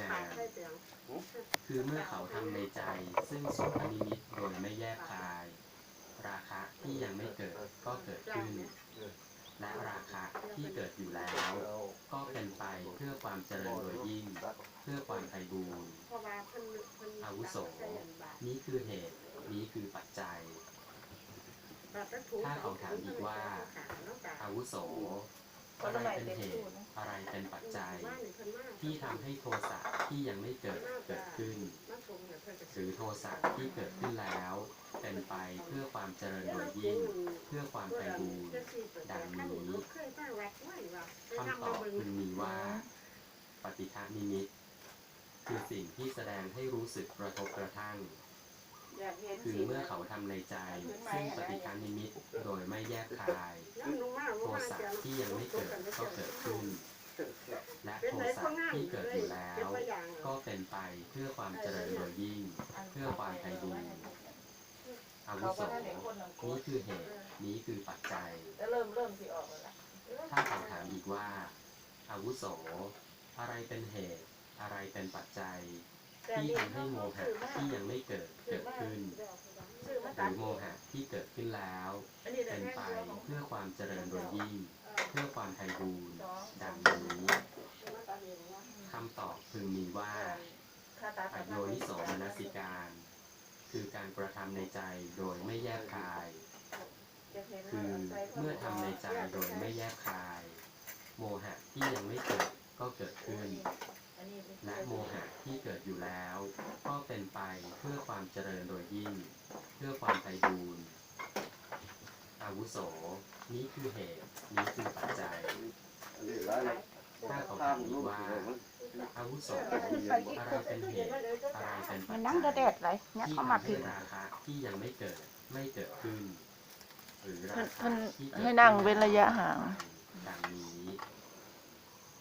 งาคือเมื่อเขาทำในใจ ซึ่งสุภนิมิตโดยไม่แยกคาย ราคะที่ยังไม่เกิดก็เกิดขึ้น และราคะที่เกิดอยู่แล้ว ก็เป็นไปเพื่อความเจริญโดยยิ่ง เพื่อความไพบูรณ์อาวุโส นี้คือเหตุ นี้คือปัจจัย ถ้าเขาถามอีกว่าอาวุโสอะไรเป็นเหตุ อะไรเป็นปัจจัย ที่ทำให้โทสะที่ยังไม่เกิดเกิดขึ้น หรือโทสะที่เกิดขึ้นแล้ว เป็นไปเพื่อความเจริญโดยยิ่ง เพื่อความไพบูรดังนี้คำตอบพึงมีว่า ปฏิฆานิมิตคือสิ่งที่แสดงให้รู้สึกกระทบกระทั่งคือเมื่อเขาทำในใจ ซึ่งปฏิฆานิมิตโดยไม่แยกคายโทสะที่ยังไม่เกิดก็เกิดขึ้น และโทสะ ที่เกิดอยู่แล้ว ก็เป็นไปเพื่อความเจริญโดยยิ่ง เพื่อความไพบูรณ์อาวุโสนี้คือเหตุนี้คือปัจจัยจะเริ่มเริ่มสิออกแล้วล่ะถ้าเขาถามอีกว่าอาวุโส อะไรเป็นเหตุ อะไรเป็นปัจจัย ที่ทำให้โมหะที่ยังไม่เกิดเกิดขึ้นซื้อมาหตัรืดอโมหะที่เกิดขึ้นแล้วอันนี้เป็นไปเพื่อความเจริญโดยยิ่ง เพื่อความไพบูรณ์ดังนี้คำ ตอบพึงมีว่าอโยนิโสมนสิการ คือการกระทำในใจโดยไม่แยกคาย คือเมื่อทำในใจโดยไม่แยกคาย โมหะที่ยังไม่เกิดก็เกิดขึ้นและโมหะที่เกิดอยู่แล้ว ก็เป็นไปเพื่อความเจริญโดยยิ่ง เพื่อความไพบูรณ์อาวุโส นี้คือเหตุ นี้คือปัจจัย ถ้าเขาถามอีกว่าอาวุโสอะไรเป็นเหตุอะไรเป็นปัมัจนจันั่งกระยแดดไรเนี่ยที่เข้ามาทำผิให้ดราคะที่ยังไม่เกิดไม่เกิดขึ้นหรือราเพิ่นคะเพิ่นที่เกิดให้นั่งเว้นระยะห่างดังนี้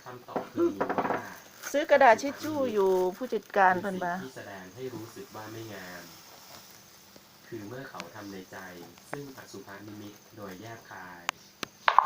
คำตอบคือมีว่าซื้อกระดาษชิชชู่อยู่ผู้จัดการเพิ่นคือมาสิ่งที่แสดงให้รู้สึกว่าไม่งามคือเมื่อเขาทำในใจ ซึ่งอสุภานิมิตโดยแยกคาย